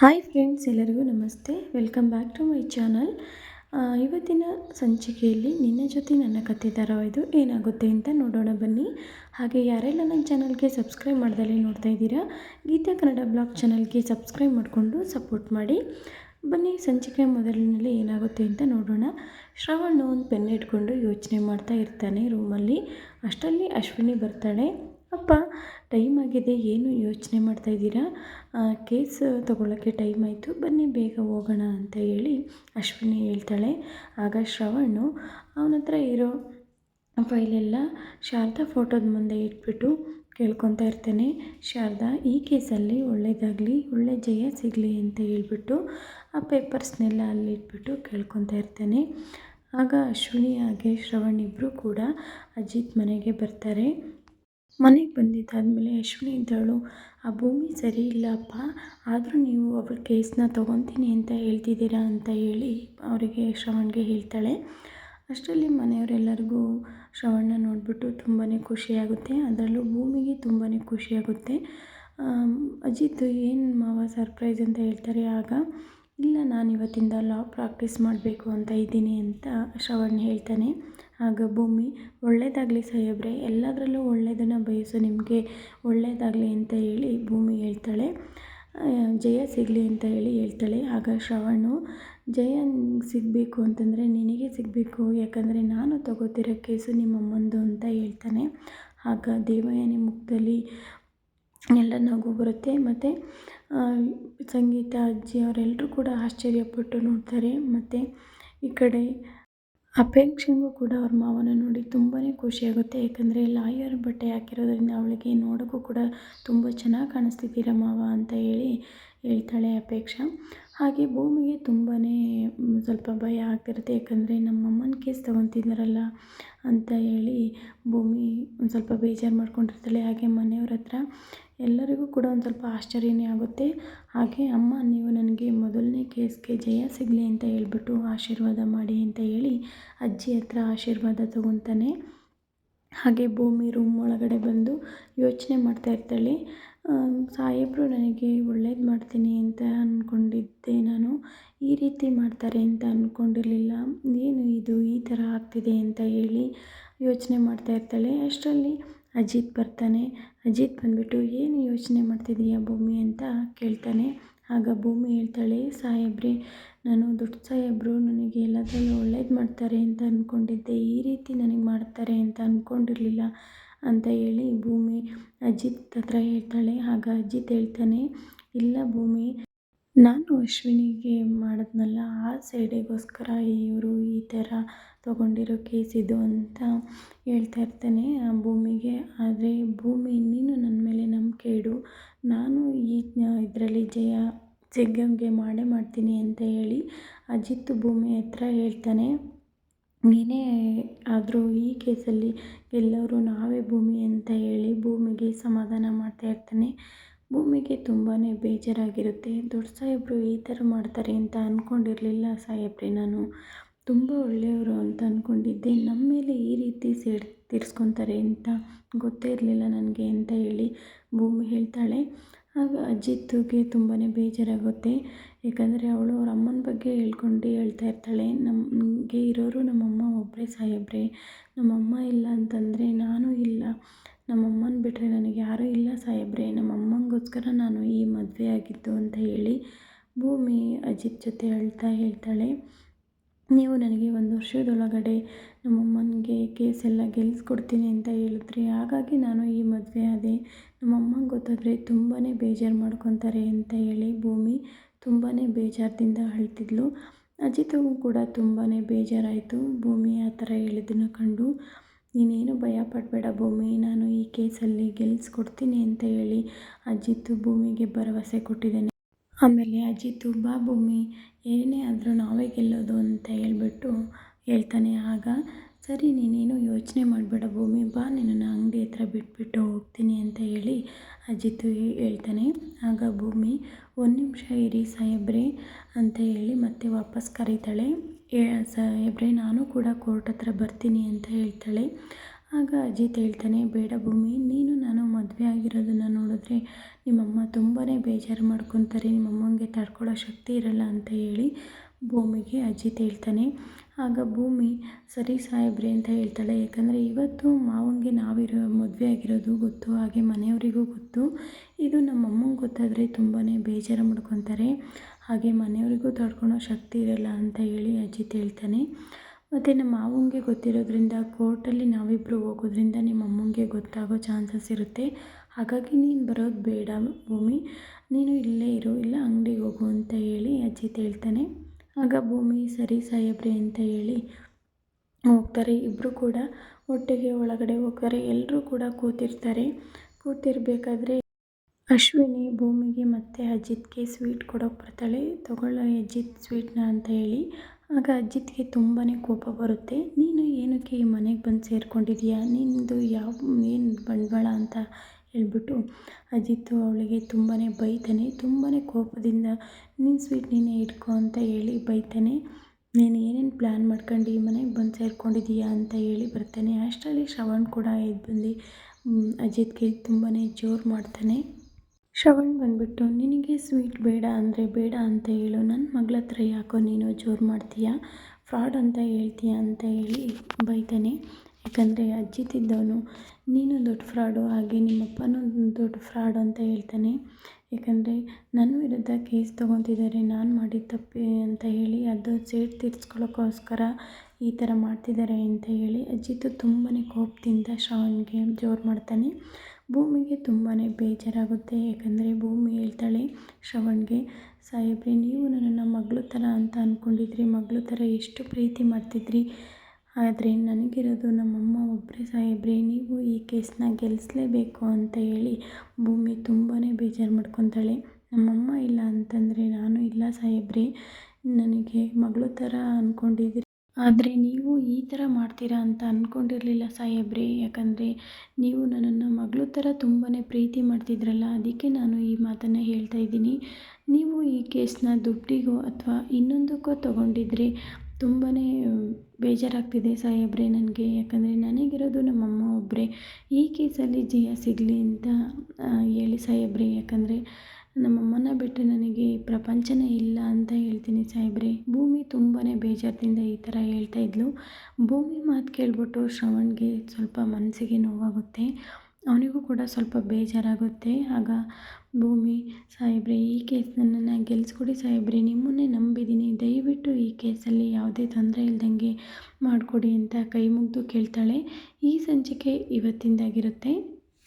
Hi friends ಎಲ್ಲರಿಗೂ ನಮಸ್ತೆ. Welcome back to my channel ಇವತ್ತಿನ ಸಂಚಿಕೆಯಲ್ಲಿ ನಿನ್ನ ಜೊತೆ ನನ್ನ ಕತೆ ಧಾರಾವಾಹಿದು ಏನಾಗುತ್ತೆ ಅಂತ ನೋಡೋಣ ಬನ್ನಿ. ಹಾಗೆ ಯಾರೆಲ್ಲ ನನ್ನ ಚಾನಲ್ಗೆ ಸಬ್ಸ್ಕ್ರೈಬ್ ಮಾಡ್ದಲೇ ನೋಡ್ತಾ ಇದ್ದೀರಾ, ಗೀತಾ ಕನ್ನಡ ಬ್ಲಾಗ್ ಚಾನಲ್ಗೆ ಸಬ್ಸ್ಕ್ರೈಬ್ ಮಾಡಿಕೊಂಡು ಸಪೋರ್ಟ್ ಮಾಡಿ. ಬನ್ನಿ, ಸಂಚಿಕೆ ಮೊದಲಿನಲ್ಲಿ ಏನಾಗುತ್ತೆ ಅಂತ ನೋಡೋಣ. ಶ್ರವಣ್ ಒಂದು ಪೆನ್ ಇಟ್ಕೊಂಡು ಯೋಚನೆ ಮಾಡ್ತಾ ಇರ್ತಾನೆ ರೂಮಲ್ಲಿ ಅಷ್ಟರಲ್ಲಿ ಅಶ್ವಿನಿ ಬರ್ತಾಳೆ. ಅಪ್ಪ, ಟೈಮ್ ಆಗಿದೆ, ಏನು ಯೋಚನೆ ಮಾಡ್ತಾ ಇದ್ದೀರಾ? ಕೇಸ್ ತೊಗೊಳ್ಳೋಕ್ಕೆ ಟೈಮ್ ಆಯಿತು. ಬನ್ನಿ, ಬೇಗ ಹೋಗೋಣ ಅಂತ ಹೇಳಿ ಅಶ್ವಿನಿ ಹೇಳ್ತಾಳೆ. ಆಗ ಶ್ರವಣ್ ಅವನ ಹತ್ರ ಇರೋ ಫೈಲೆಲ್ಲ ಶಾರದಾ ಫೋಟೋದ ಮುಂದೆ ಇಟ್ಬಿಟ್ಟು ಕೇಳ್ಕೊತಾ ಇರ್ತಾನೆ. ಶಾರದಾ, ಈ ಕೇಸಲ್ಲಿ ಒಳ್ಳೆಯದಾಗಲಿ ಒಳ್ಳೆ ಜಯ ಸಿಗಲಿ ಅಂತ ಹೇಳ್ಬಿಟ್ಟು ಆ ಪೇಪರ್ಸ್ನೆಲ್ಲ ಅಲ್ಲಿ ಇಟ್ಬಿಟ್ಟು ಕೇಳ್ಕೊತಾ ಇರ್ತಾನೆ. ಆಗ ಅಶ್ವಿನಿ ಹಾಗೆ ಶ್ರವಣ್ ಇಬ್ಬರು ಕೂಡ ಅಜಿತ್ ಮನೆಗೆ ಬರ್ತಾರೆ. ಮನೆಗೆ ಬಂದಿದ್ದಾದಮೇಲೆ ಅಶ್ವಿನಿ ಇದ್ದಳು. ಆ ಭೂಮಿ ಸರಿ ಇಲ್ಲಪ್ಪ, ಆದರೂ ನೀವು ಅವ್ರ ಕೇಸನ್ನ ತೊಗೊತೀನಿ ಅಂತ ಹೇಳ್ತಿದ್ದೀರಾ ಅಂತ ಹೇಳಿ ಅವರಿಗೆ ಶ್ರವಣ್ಗೆ ಹೇಳ್ತಾಳೆ. ಅಷ್ಟರಲ್ಲಿ ಮನೆಯವರೆಲ್ಲರಿಗೂ ಶ್ರವಣ್ನ ನೋಡಿಬಿಟ್ಟು ತುಂಬಾ ಖುಷಿಯಾಗುತ್ತೆ. ಅದರಲ್ಲೂ ಭೂಮಿಗೆ ತುಂಬಾ ಖುಷಿಯಾಗುತ್ತೆ. ಅಜಿತ್ ಏನು ಮಾವ ಸರ್ಪ್ರೈಸ್ ಅಂತ ಹೇಳ್ತಾರೆ ಆಗ, ಇಲ್ಲ ನಾನು ಇವತ್ತಿಂದ ಲಾ ಪ್ರಾಕ್ಟೀಸ್ ಮಾಡಬೇಕು ಅಂತ ಇದ್ದೀನಿ ಅಂತ ಶ್ರವಣ್ ಹೇಳ್ತಾನೆ. ಆಗ ಭೂಮಿ ಒಳ್ಳೆಯದಾಗಲಿ ಸಾಹೇಬ್ರೆ, ಎಲ್ಲದರಲ್ಲೂ ಒಳ್ಳೆಯದನ್ನು ಬಯಸು, ನಿಮಗೆ ಒಳ್ಳೆಯದಾಗಲಿ ಅಂತ ಹೇಳಿ ಭೂಮಿ ಹೇಳ್ತಾಳೆ. ಜಯ ಸಿಗಲಿ ಅಂತ ಹೇಳಿ ಹೇಳ್ತಾಳೆ. ಆಗ ಶ್ರವಣು, ಜಯ ಸಿಗಬೇಕು ಅಂತಂದರೆ ನಿನಗೆ ಸಿಗಬೇಕು, ಯಾಕಂದರೆ ನಾನು ತಗೋತಿರೋ ಕೇಸು ನಿಮ್ಮಮ್ಮಂದು ಅಂತ ಹೇಳ್ತಾನೆ. ಆಗ ದೇವಯಾನಿ ಮುಖದಲ್ಲಿ ಎಲ್ಲ ನಗು ಬರುತ್ತೆ ಮತ್ತು ಸಂಗೀತ ಅಜ್ಜಿ ಅವರೆಲ್ಲರೂ ಕೂಡ ಆಶ್ಚರ್ಯಪಟ್ಟು ನೋಡ್ತಾರೆ. ಮತ್ತು ಈ ಕಡೆ ಅಪೇಕ್ಷೆಗೂ ಕೂಡ ಅವ್ರ ಮಾವನ ನೋಡಿ ತುಂಬಾ ಖುಷಿಯಾಗುತ್ತೆ ಯಾಕಂದರೆ ಲಾಯರ್ ಬಟ್ಟೆ ಹಾಕಿರೋದ್ರಿಂದ ಅವಳಿಗೆ ನೋಡೋಕ್ಕೂ ಕೂಡ ತುಂಬ ಚೆನ್ನಾಗಿ ಕಾಣಿಸ್ತಿದ್ದೀರ ಮಾವ ಅಂತ ಹೇಳಿ ಹೇಳ್ತಾಳೆ ಅಪೇಕ್ಷಾ. ಹಾಗೆ ಭೂಮಿಗೆ ತುಂಬಾ ಸ್ವಲ್ಪ ಭಯ ಆಗ್ತಿರುತ್ತೆ. ಯಾಕಂದರೆ ನಮ್ಮಮ್ಮನ ಕೇಸ್ ತೊಗೊತಿದ್ದಾರಲ್ಲ ಅಂತ ಹೇಳಿ ಭೂಮಿ ಒಂದು ಸ್ವಲ್ಪ ಬೇಜಾರು ಮಾಡ್ಕೊಂಡಿರ್ತಾಳೆ. ಹಾಗೆ ಮನೆಯವ್ರ ಹತ್ರ ಎಲ್ಲರಿಗೂ ಕೂಡ ಒಂದು ಸ್ವಲ್ಪ ಆಶ್ಚರ್ಯನೇ ಆಗುತ್ತೆ. ಹಾಗೆ ಅಮ್ಮ, ನೀವು ನನಗೆ ಮೊದಲನೇ ಕೇಸ್ಗೆ ಜಯ ಸಿಗಲಿ ಅಂತ ಹೇಳ್ಬಿಟ್ಟು ಆಶೀರ್ವಾದ ಮಾಡಿ ಅಂತ ಹೇಳಿ ಅಜ್ಜಿ ಹತ್ರ ಆಶೀರ್ವಾದ ತಗೊತಾನೆ. ಹಾಗೆ ಭೂಮಿ ರೂಮ್ ಒಳಗಡೆ ಬಂದು ಯೋಚನೆ ಮಾಡ್ತಾ ಇರ್ತಾಳೆ. ಸಾಹೇಬರು, ನನಗೆ ಒಳ್ಳೇದು ಮಾಡ್ತೀನಿ ಅಂತ ಅಂದ್ಕೊಂಡಿದ್ದೆ ನಾನು. ಈ ರೀತಿ ಮಾಡ್ತಾರೆ ಅಂತ ಅಂದ್ಕೊಂಡಿರಲಿಲ್ಲ ಏನು ಇದು ಈ ಥರ ಆಗ್ತಿದೆ ಅಂತ ಹೇಳಿ ಯೋಚನೆ ಮಾಡ್ತಾ ಇರ್ತಾಳೆ. ಅಷ್ಟರಲ್ಲಿ ಅಜಿತ್ ಬರ್ತಾನೆ. ಅಜಿತ್ ಬಂದುಬಿಟ್ಟು, ಏನು ಯೋಚನೆ ಮಾಡ್ತಿದ್ದೀಯ ಭೂಮಿ? ಅಂತ ಕೇಳ್ತಾನೆ. ಆಗ ಭೂಮಿ ಹೇಳ್ತಾಳೆ, ಸಾಹೇಬ್ರೆ, ನಾನು ದೊಡ್ಡ ಸಾಹೇಬರು, ನನಗೆ ಎಲ್ಲದರಲ್ಲೂ ಒಳ್ಳೇದು ಮಾಡ್ತಾರೆ ಅಂತ ಅಂದ್ಕೊಂಡಿದ್ದೆ ಈ ರೀತಿ ನನಗೆ ಮಾಡ್ತಾರೆ ಅಂತ ಅಂದ್ಕೊಂಡಿರಲಿಲ್ಲ ಅಂತ ಹೇಳಿ ಭೂಮಿ ಅಜಿತ್ ಹತ್ರ ಹೇಳ್ತಾಳೆ. ಆಗ ಅಜಿತ್ ಹೇಳ್ತಾನೆ, ಇಲ್ಲ ಭೂಮಿ ನಾನು ಅಶ್ವಿನಿಗೆ ಮಾಡಿದ್ನಲ್ಲ, ಆ ಸೈಡಿಗೋಸ್ಕರ ಇವರು ಈ ಥರ ತೊಗೊಂಡಿರೋ ಕೇಸ್ ಇದು ಅಂತ ಹೇಳ್ತಾ ಇರ್ತಾನೆ ಆ ಭೂಮಿಗೆ. ಆದರೆ ಭೂಮಿ ನೀನು ನನ್ನ ಮೇಲೆ ನಂಬಿಕೆ ಇಡು. ನಾನು ಈ ಇದರಲ್ಲಿ ಜಯ, ಜಗ್ಗಂಗೆ ಮಾಡೇ ಮಾಡ್ತೀನಿ ಅಂತ ಹೇಳಿ ಅಜಿತ್ ಭೂಮಿ ಹತ್ರ ಹೇಳ್ತಾನೆ. ನೀನೇ ಆದರೂ ಈ ಕೇಸಲ್ಲಿ ಎಲ್ಲರೂ ನಾವೇ ಭೂಮಿ ಅಂತ ಹೇಳಿ ಭೂಮಿಗೆ ಸಮಾಧಾನ ಮಾಡ್ತಾ ಇರ್ತಾನೆ. ಭೂಮಿಗೆ ತುಂಬಾ ಬೇಜಾರಾಗಿರುತ್ತೆ. ದೊಡ್ಡ ಸಾಹೇಬರು ಈ ಥರ ಮಾಡ್ತಾರೆ ಅಂತ ಅಂದ್ಕೊಂಡಿರಲಿಲ್ಲ ಸಾಹೇಬ್ರೆ. ನಾನು ತುಂಬ ಒಳ್ಳೆಯವರು ಅಂತ ಅಂದ್ಕೊಂಡಿದ್ದೆ ನಮ್ಮ ಮೇಲೆ ಈ ರೀತಿ ಸೇಡ್ ತೀರಿಸ್ಕೊತಾರೆ ಅಂತ ಗೊತ್ತೇ ಇರಲಿಲ್ಲ ನನಗೆ ಅಂತ ಹೇಳಿ ಭೂಮಿ ಹೇಳ್ತಾಳೆ. ಆಗ ಅಜಿತ್ಗೆ ತುಂಬಾ ಬೇಜಾರಾಗುತ್ತೆ. ಯಾಕಂದರೆ ಅವಳು ಅವ್ರ ಅಮ್ಮನ ಬಗ್ಗೆ ಹೇಳ್ಕೊಂಡು ಹೇಳ್ತಾ ಇರ್ತಾಳೆ. ನಮಗೆ ಇರೋರು ನಮ್ಮಮ್ಮ ಒಬ್ಬರೇ ಸಾಹೇಬ್ರೆ. ನಮ್ಮಮ್ಮ ಇಲ್ಲ ಅಂತಂದರೆ ನಾನು ಇಲ್ಲ. ನಮ್ಮಮ್ಮನ ಬಿಟ್ಟರೆ ನನಗೆ ಯಾರೂ ಇಲ್ಲ ಸಾಹೇಬ್ರೆ. ನಮ್ಮಮ್ಮಂಗೋಸ್ಕರ ನಾನು ಈ ಮದುವೆ ಆಗಿದ್ದು ಅಂತ ಹೇಳಿ ಭೂಮಿ ಅಜಿತ್ ಜೊತೆ ಅಳ್ತಾ ಹೇಳ್ತಾಳೆ. ನೀವು ನನಗೆ ಒಂದು ವರ್ಷದೊಳಗಡೆ ನಮ್ಮಮ್ಮನಿಗೆ ಎಲ್ಲ ಗೆಲ್ಲಿಸ್ಕೊಡ್ತೀನಿ ಅಂತ ಹೇಳಿದ್ರಿ ಹಾಗಾಗಿ ನಾನು ಈ ಮದುವೆ ಆದೆ ನಮ್ಮಮ್ಮಂಗೆ ಗೊತ್ತಾದರೆ ತುಂಬಾ ಬೇಜಾರು ಮಾಡ್ಕೊತಾರೆ ಅಂತ ಹೇಳಿ ಭೂಮಿ ತುಂಬಾ ಬೇಜಾರದಿಂದ ಅಳ್ತಿದ್ಲು. ಅಜಿತ್ಗೂ ಕೂಡ ತುಂಬಾ ಬೇಜಾರಾಯಿತು ಭೂಮಿ ಆ ಥರ ಹೇಳಿದ್ದನ್ನು ಕಂಡು. ನೀನೇನು ಭಯ ಪಡಬೇಡ ಭೂಮಿ, ನಾನು ಈ ಕೇಸಲ್ಲಿ ಗೆಲ್ಲಿಸ್ಕೊಡ್ತೀನಿ ಅಂತ ಹೇಳಿ ಅಜಿತ್ ಭೂಮಿಗೆ ಭರವಸೆ ಕೊಟ್ಟಿದ್ದೇನೆ. ಆಮೇಲೆ ಅಜಿತ್, ಬಾ ಭೂಮಿ, ಏನೇ ಆದರೂ ನಾವೇ ಗೆಲ್ಲೋದು ಅಂತ ಹೇಳಿಬಿಟ್ಟು ಹೇಳ್ತಾನೆ. ಆಗ ಸರಿ, ನೀನೇನು ಯೋಚನೆ ಮಾಡಬೇಡ ಭೂಮಿ, ಬಾ, ನಿನ್ನನ್ನು ಅಂಗಡಿ ಹತ್ರ ಬಿಟ್ಬಿಟ್ಟು ಹೋಗ್ತೀನಿ ಅಂತ ಹೇಳಿ ಅಜಿತು ಹೇಳ್ತಾನೆ. ಆಗ ಭೂಮಿ, ಒಂದು ನಿಮಿಷ ಇರಿ ಸಾಹೇಬ್ರೆ ಅಂತ ಹೇಳಿ ಮತ್ತೆ ವಾಪಸ್ ಕರೀತಾಳೆ. ಸಾಹೇಬ್ರೆ, ನಾನು ಕೂಡ ಕೋರ್ಟ್ ಹತ್ರ ಬರ್ತೀನಿ ಅಂತ ಹೇಳ್ತಾಳೆ. ಆಗ ಅಜಿತ್ ಹೇಳ್ತಾನೆ, ಬೇಡ ಭೂಮಿ, ನೀನು, ನಾನು ಮದುವೆ ಆಗಿರೋದನ್ನು ನೋಡಿದ್ರೆ ನಿಮ್ಮಮ್ಮ ತುಂಬಾ ಬೇಜಾರು ಮಾಡ್ಕೊತಾರೆ, ನಿಮ್ಮಮ್ಮಂಗೆ ತಡ್ಕೊಳ್ಳೋ ಶಕ್ತಿ ಇರಲ್ಲ ಅಂತ ಹೇಳಿ ಭೂಮಿಗೆ ಅಜಿತ್ ಹೇಳ್ತಾನೆ. ಆಗ ಭೂಮಿ, ಸರಿ ಸಾಹೇಬ್ರೆ ಅಂತ ಹೇಳ್ತಾಳೆ. ಯಾಕಂದರೆ ಇವತ್ತು ಮಾವಂಗೆ ನಾವಿರೋ, ಮದುವೆ ಆಗಿರೋದು ಗೊತ್ತು, ಹಾಗೆ ಮನೆಯವರಿಗೂ ಗೊತ್ತು. ಇದು ನಮ್ಮ ಅಮ್ಮಂಗೆ ಗೊತ್ತಾದರೆ ತುಂಬಾ ಬೇಜಾರು ಮಾಡ್ಕೊತಾರೆ. ಹಾಗೆ ಮನೆಯವರಿಗೂ ತಡ್ಕೊಳೋ ಶಕ್ತಿ ಇರಲ್ಲ ಅಂತ ಹೇಳಿ ಅಜಿತ್ ಹೇಳ್ತಾನೆ. ಮತ್ತು ನಮ್ಮ ಮಾವಂಗೆ ಗೊತ್ತಿರೋದ್ರಿಂದ ಕೋರ್ಟಲ್ಲಿ ನಾವಿಬ್ಬರು ಹೋಗೋದ್ರಿಂದ ನಿಮ್ಮ ಅಮ್ಮಂಗೆ ಗೊತ್ತಾಗೋ ಚಾನ್ಸಸ್ ಇರುತ್ತೆ. ಹಾಗಾಗಿ ನೀನು ಬರೋದು ಬೇಡ ಭೂಮಿ. ನೀನು ಇಲ್ಲೇ ಇರು, ಇಲ್ಲ ಅಂಗಡಿಗೆ ಹೋಗು ಅಂತ ಹೇಳಿ ಅಜಿತ್ ಹೇಳ್ತಾನೆ. ಆಗ ಭೂಮಿ ಸರಿ ಸಾಯಬ್ರಿ ಅಂತ ಹೇಳಿ ಹೋಗ್ತಾರೆ. ಇಬ್ಬರು ಕೂಡ ಒಟ್ಟಿಗೆ ಒಳಗಡೆ ಹೋಗ್ತಾರೆ. ಎಲ್ಲರೂ ಕೂಡ ಕೂತಿರ್ತಾರೆ. ಕೂತಿರ್ಬೇಕಾದ್ರೆ ಅಶ್ವಿನಿ ಭೂಮಿಗೆ ಮತ್ತು ಅಜಿತ್ಗೆ ಸ್ವೀಟ್ ಕೊಡೋಕೆ ಬರ್ತಾಳೆ. ತಗೊಳ್ಳೋ ಅಜಿತ್ ಸ್ವೀಟ್ನ ಅಂತ ಹೇಳಿ. ಆಗ ಅಜಿತ್ಗೆ ತುಂಬಾ ಕೋಪ ಬರುತ್ತೆ. ನೀನು ಏನಕ್ಕೆ ಈ ಮನೆಗೆ ಬಂದು ಸೇರ್ಕೊಂಡಿದ್ಯಾ? ನಿನ್ನದು ಯಾವ, ಏನು ಬಂಡವಾಳ ಅಂತ ಹೇಳ್ಬಿಟ್ಟು ಅಜಿತ್ ಅವಳಿಗೆ ತುಂಬಾ ಬೈತಾನೆ ತುಂಬಾ ಕೋಪದಿಂದ ನಿನ್ನ ಸ್ವೀಟ್ ನೀನೇ ಇಟ್ಕೋ ಅಂತ ಹೇಳಿ ಬೈತಾನೆ. ನೀನು ಏನೇನು ಪ್ಲ್ಯಾನ್ ಮಾಡ್ಕೊಂಡು ಈ ಮನೆಗೆ ಬಂದು ಸೇರ್ಕೊಂಡಿದ್ದೀಯಾ ಅಂತ ಹೇಳಿ ಬರ್ತಾನೆ. ಅಷ್ಟರಲ್ಲಿ ಶ್ರವಣ್ ಕೂಡ ಎದ್ದು ಬಂದು ಅಜಿತ್ಗೆ ತುಂಬಾ ಜೋರು ಮಾಡ್ತಾನೆ. ಶ್ರವಣ್ ಬಂದುಬಿಟ್ಟು, ನಿನಗೆ ಸ್ವೀಟ್ ಬೇಡ ಅಂದರೆ ಬೇಡ ಅಂತ ಹೇಳು. ನನ್ನ ಮಗಳ ಹತ್ರ ಯಾಕೋ ನೀನು ಜೋರು ಮಾಡ್ತೀಯಾ? ಫ್ರಾಡ್ ಅಂತ ಹೇಳ್ತೀಯ? ಅಂತ ಹೇಳಿ ಬೈತಾನೆ. ಯಾಕಂದರೆ ಅಜ್ಜಿತಿದ್ದವನು ನೀನು ದೊಡ್ಡ ಫ್ರಾಡು, ಹಾಗೆ ನಿಮ್ಮಪ್ಪನೂ ದೊಡ್ಡ ಫ್ರಾಡ್ ಅಂತ ಹೇಳ್ತಾನೆ. ಯಾಕಂದರೆ ನನ್ನ ವಿರುದ್ಧ ಕೇಸ್ ತೊಗೊತಿದ್ದಾರೆ, ನಾನು ಮಾಡಿದ ತಪ್ಪಿ ಅಂತ ಹೇಳಿ ಅದು ಸೇಡ್ ತೀರಿಸ್ಕೊಳ್ಳೋಕ್ಕೋಸ್ಕರ ಈ ಥರ ಮಾಡ್ತಿದ್ದಾರೆ ಅಂತ ಹೇಳಿ ಅಜ್ಜಿತು ತುಂಬಾ ಕೋಪದಿಂದ ಶ್ರವಣ್ಗೆ ಜೋರು ಮಾಡ್ತಾನೆ. ಭೂಮಿಗೆ ತುಂಬಾ ಬೇಜಾರಾಗುತ್ತೆ, ಯಾಕಂದರೆ ಭೂಮಿ ಹೇಳ್ತಾಳೆ ಶ್ರವಣ್ಗೆ ಸಾಹೇಬ್ರೆ, ನೀವು ನನ್ನನ್ನು ಮಗಳು ಥರ ಅಂತ ಅಂದ್ಕೊಂಡಿದ್ರಿ ಮಗಳು ಥರ ಎಷ್ಟು ಪ್ರೀತಿ ಮಾಡ್ತಿದ್ರಿ ಆದರೆ ನನಗಿರೋದು ನಮ್ಮಮ್ಮ ಒಬ್ಬರೇ ಸಾಹೇಬ್ರೆ, ನೀವು ಈ ಕೇಸನ್ನ ಗೆಲ್ಲಿಸ್ಲೇಬೇಕು ಅಂತ ಹೇಳಿ ಭೂಮಿ ತುಂಬಾ ಬೇಜಾರು ಮಾಡ್ಕೊತಾಳೆ. ನಮ್ಮಮ್ಮ ಇಲ್ಲ ಅಂತಂದರೆ ನಾನು ಇಲ್ಲ ಸಾಹೇಬ್ರೆ, ನನಗೆ ಮಗಳು ಥರ ಅಂದ್ಕೊಂಡಿದ್ರಿ ಆದರೆ ನೀವು ಈ ಥರ ಮಾಡ್ತೀರಾ ಅಂತ ಅಂದ್ಕೊಂಡಿರಲಿಲ್ಲ ಸಾಹೇಬ್ರೆ, ಯಾಕಂದರೆ ನೀವು ನನ್ನನ್ನು ಮಗಳು ಥರ ತುಂಬಾ ಪ್ರೀತಿ ಮಾಡ್ತಿದ್ರಲ್ಲ, ಅದಕ್ಕೆ ನಾನು ಈ ಮಾತನ್ನು ಹೇಳ್ತಾ ಇದ್ದೀನಿ. ನೀವು ಈ ಕೇಸನ್ನ ದುಡ್ಡಿಗೋ ಅಥವಾ ಇನ್ನೊಂದಕ್ಕೋ ತೊಗೊಂಡಿದ್ರೆ ತುಂಬಾ ಬೇಜಾರಾಗ್ತಿದೆ ಸಾಹೇಬ್ರೆ ನನಗೆ, ಯಾಕಂದರೆ ನನಗಿರೋದು ನಮ್ಮಮ್ಮ ಒಬ್ಬರೇ ಈ ಕೇಸಲ್ಲಿ ಜಯ ಸಿಗಲಿ ಅಂತ ಹೇಳಿ ಸಾಹೇಬ್ರೆ, ಯಾಕಂದರೆ ನಮ್ಮಮ್ಮನ ಬಿಟ್ಟು ನನಗೆ ಪ್ರಪಂಚನೇ ಇಲ್ಲ ಅಂತ ಹೇಳ್ತೀನಿ ಸಾಹೇಬ್ರೆ. ಭೂಮಿ ತುಂಬಾ ಬೇಜಾರದಿಂದ ಈ ಥರ ಹೇಳ್ತಾ ಇದ್ಲು. ಭೂಮಿ ಮಾತು ಕೇಳಿಬಿಟ್ಟು ಶ್ರವಣ್ಗೆ ಸ್ವಲ್ಪ ಮನಸ್ಸಿಗೆ ನೋವಾಗುತ್ತೆ. ಅವನಿಗೂ ಕೂಡ ಸ್ವಲ್ಪ ಬೇಜಾರಾಗುತ್ತೆ. ಆಗ ಭೂಮಿ, ಸಾಹೇಬ್ರೆ, ಈ ಕೇಸ್ ನನ್ನನ್ನು ಗೆಲ್ಲಿಸ್ಕೊಡಿ ಸಾಹೇಬ್ರೆ, ನಿಮ್ಮನ್ನೇ ನಂಬಿದ್ದೀನಿ. ದಯವಿಟ್ಟು ಈ ಕೇಸಲ್ಲಿ ಯಾವುದೇ ತೊಂದರೆ ಇಲ್ಲದಂಗೆ ಮಾಡಿಕೊಡಿ ಅಂತ ಕೈ ಮುಗಿದು ಕೇಳ್ತಾಳೆ. ಈ ಸಂಚಿಕೆ ಇವತ್ತಿಂದಾಗಿರುತ್ತೆ.